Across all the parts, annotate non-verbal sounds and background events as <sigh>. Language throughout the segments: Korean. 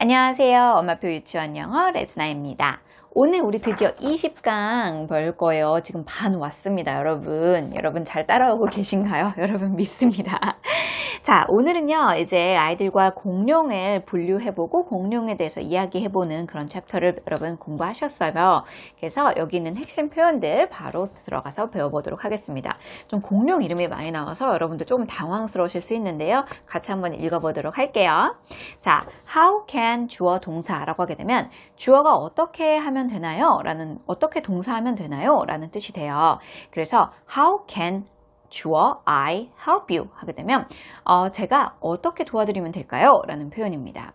안녕하세요. 엄마표 유치원 영어 레즈나입니다. 오늘 우리 드디어 20강 볼 거예요. 지금 반 왔습니다, 여러분. 여러분 잘 따라오고 <laughs> 계신가요? 여러분 믿습니다. 자, 오늘은요, 이제 아이들과 공룡을 분류해보고 공룡에 대해서 이야기해보는 그런 챕터를 여러분 공부하셨어요. 그래서 여기 있는 핵심 표현들 바로 들어가서 배워보도록 하겠습니다. 좀 공룡 이름이 많이 나와서 여러분들 조금 당황스러우실 수 있는데요. 같이 한번 읽어보도록 할게요. 자, how can 주어 동사라고 하게 되면 주어가 어떻게 하면 되나요? 라는 어떻게 동사하면 되나요? 라는 뜻이 돼요. 그래서 how can 주어 I help you 하게 되면 어, 제가 어떻게 도와드리면 될까요? 라는 표현입니다.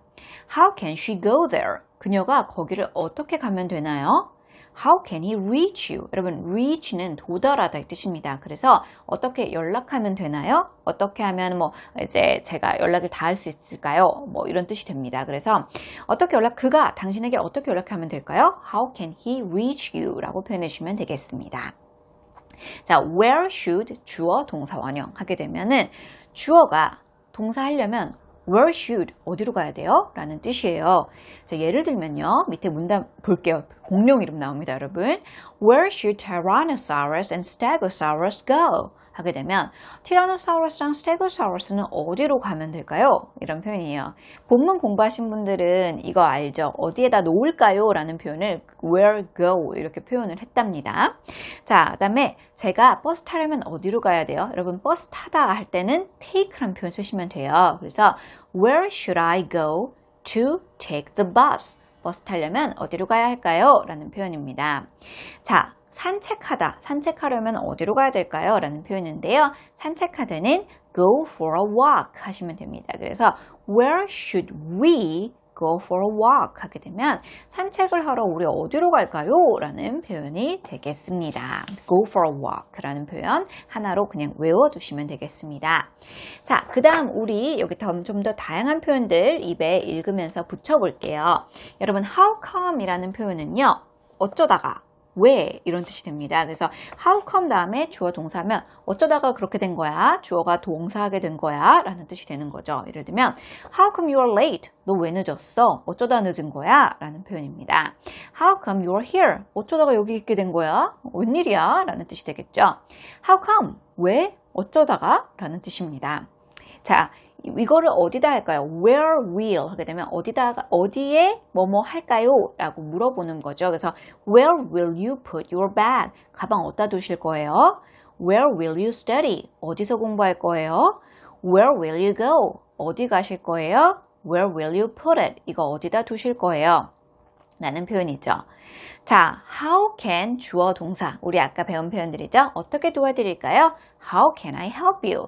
How can she go there? 그녀가 거기를 어떻게 가면 되나요? How can he reach you? 여러분, reach는 도달하다 이 뜻입니다. 그래서 어떻게 연락하면 되나요? 어떻게 하면 뭐 이제 제가 연락을 닿을 수 있을까요? 뭐 이런 뜻이 됩니다. 그래서 어떻게 연락 그가 당신에게 어떻게 연락하면 될까요? How can he reach you? 라고 표현해 주시면 되겠습니다. 자, where should 주어 동사 원형 하게 되면은 주어가 동사 하려면 where should 어디로 가야 돼요? 라는 뜻이에요. 자, 예를 들면요. 밑에 문단 볼게요. 공룡 이름 나옵니다, 여러분. Where should Tyrannosaurus and Stegosaurus go? 하게 되면 티라노사우루스랑 스테고사우루스는 어디로 가면 될까요? 이런 표현이에요. 본문 공부하신 분들은 이거 알죠? 어디에다 놓을까요? 라는 표현을 where go 이렇게 표현을 했답니다. 자, 그 다음에 제가 버스 타려면 어디로 가야 돼요? 여러분 버스 타다 할 때는 take라는 표현 쓰시면 돼요. 그래서 where should I go to take the bus? 버스 타려면 어디로 가야 할까요? 라는 표현입니다. 자, 산책하다. 산책하려면 어디로 가야 될까요? 라는 표현인데요. 산책하다는 go for a walk 하시면 됩니다. 그래서 where should we go for a walk 하게 되면 산책을 하러 우리 어디로 갈까요? 라는 표현이 되겠습니다. go for a walk 라는 표현 하나로 그냥 외워주시면 되겠습니다. 자, 그 다음 우리 여기 좀 더 다양한 표현들 입에 읽으면서 붙여볼게요. 여러분, how come 이라는 표현은요, 어쩌다가 왜 이런 뜻이 됩니다. 그래서 how come 다음에 주어 동사면 어쩌다가 그렇게 된 거야? 주어가 동사하게 된 거야? 라는 뜻이 되는 거죠. 예를 들면 how come you are late? 너 왜 늦었어? 어쩌다 늦은 거야? 라는 표현입니다. how come you are here? 어쩌다가 여기 있게 된 거야? 웬일이야? 라는 뜻이 되겠죠. how come? 왜? 어쩌다가? 라는 뜻입니다. 자, 이거를 어디다 할까요? Where will 하게 되면 어디다 어디에 뭐뭐 할까요? 라고 물어보는 거죠. 그래서 Where will you put your bag? 가방 어디다 두실 거예요? Where will you study? 어디서 공부할 거예요? Where will you go? 어디 가실 거예요? Where will you put it? 이거 어디다 두실 거예요? 라는 표현이죠. 자, how can 주어 동사. 우리 아까 배운 표현들이죠. 어떻게 도와드릴까요? How can I help you?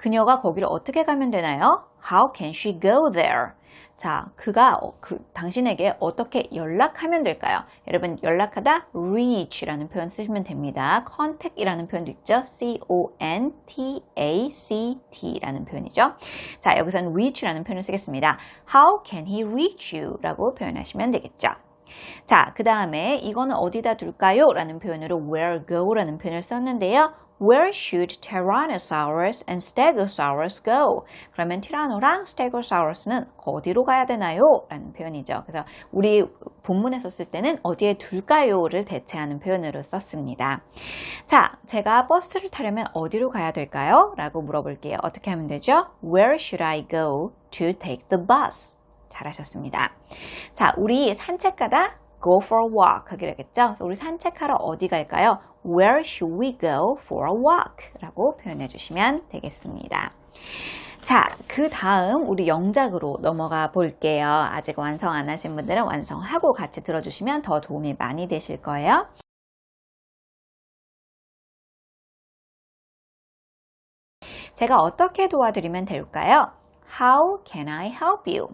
그녀가 거기를 어떻게 가면 되나요? How can she go there? 자, 그가 어, 그 당신에게 어떻게 연락하면 될까요? 여러분 연락하다 reach라는 표현 쓰시면 됩니다. contact이라는 표현도 있죠. C O N T A C T라는 표현이죠. 자, 여기서는 reach라는 표현을 쓰겠습니다. How can he reach you?라고 표현하시면 되겠죠. 자, 그 다음에 이거는 어디다 둘까요? 라는 표현으로 where go라는 표현을 썼는데요. Where should Tyrannosaurus and Stegosaurus go? 그러면 티라노랑 스테고사우루스는 어디로 가야 되나요? 라는 표현이죠. 그래서 우리 본문에 썼을 때는 어디에 둘까요?를 대체하는 표현으로 썼습니다. 자, 제가 버스를 타려면 어디로 가야 될까요? 라고 물어볼게요. 어떻게 하면 되죠? Where should I go to take the bus? 잘하셨습니다. 자, 우리 산책가다 go for a walk 하기로 했겠죠? 우리 산책하러 어디 갈까요? Where should we go for a walk? 라고 표현해 주시면 되겠습니다. 자, 그 다음 우리 영작으로 넘어가 볼게요. 아직 완성 안 하신 분들은 완성하고 같이 들어주시면 더 도움이 많이 되실 거예요. 제가 어떻게 도와드리면 될까요? How can I help you?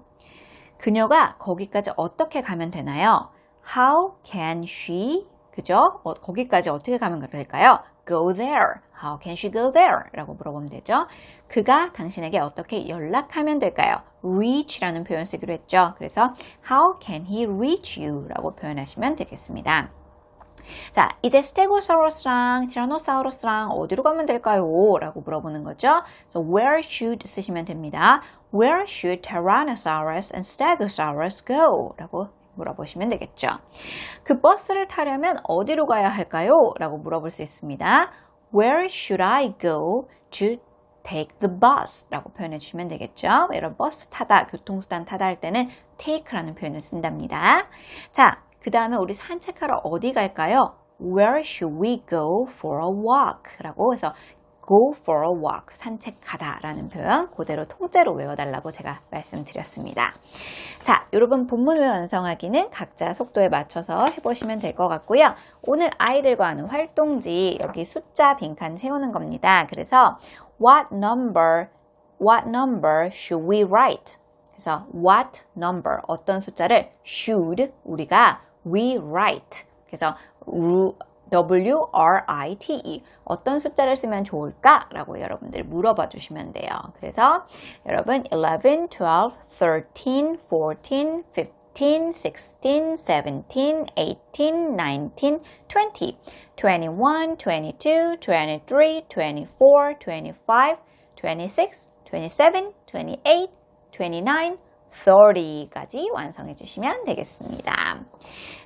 그녀가 거기까지 어떻게 가면 되나요? How can she 그죠? 어, 거기까지 어떻게 가면 될까요? Go there. How can she go there? 라고 물어보면 되죠. 그가 당신에게 어떻게 연락하면 될까요? reach라는 표현 쓰기로 했죠. 그래서 how can he reach you? 라고 표현하시면 되겠습니다. 자, 이제 스테고사우루스랑 티라노사우루스랑 어디로 가면 될까요? 라고 물어보는 거죠. So where should 쓰시면 됩니다. Where should Tyrannosaurus and Stegosaurus go? 라고 물어보시면 되겠죠. 그 버스를 타려면 어디로 가야 할까요? 라고 물어볼 수 있습니다. Where should I go to take the bus? 라고 표현해 주시면 되겠죠. 여러분 버스 타다, 교통수단 타다 할 때는 take라는 표현을 쓴답니다. 자, 그 다음에 우리 산책하러 어디 갈까요? Where should we go for a walk? 라고 해서 go for a walk, 산책하다 라는 표현 그대로 통째로 외워달라고 제가 말씀드렸습니다. 자, 여러분 본문을 완성하기는 각자 속도에 맞춰서 해보시면 될 것 같고요. 오늘 아이들과 하는 활동지 여기 숫자 빈칸 채우는 겁니다. 그래서 what number, what number should we write? 그래서 what number, 어떤 숫자를 should 우리가 we write. 그래서 W-R-I-T-E 어떤 숫자를 쓰면 좋을까? 라고 여러분들 물어봐 주시면 돼요. 그래서 여러분 11, 12, 13, 14, 15, 16, 17, 18, 19, 20, 21, 22, 23, 24, 25, 26, 27, 28, 29, 30까지 완성해 주시면 되겠습니다.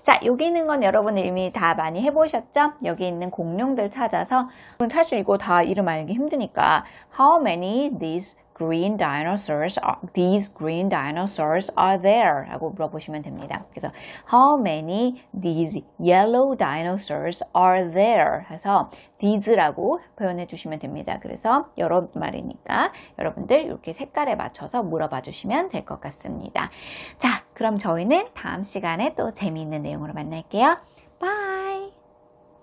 자, 여기 있는 건 여러분 이미 다 많이 해보셨죠? 여기 있는 공룡들 찾아서 사실 이거 다 이름 알기 힘드니까 How many these green dinosaurs are, these green dinosaurs are there? 라고 물어보시면 됩니다. 그래서 How many these yellow dinosaurs are there? 해서 these라고 표현해 주시면 됩니다. 그래서 여러 말이니까 여러분들 이렇게 색깔에 맞춰서 물어봐 주시면 될 것 같습니다. 자, 그럼 저희는 다음 시간에 또 재미있는 내용으로 만날게요. 바이!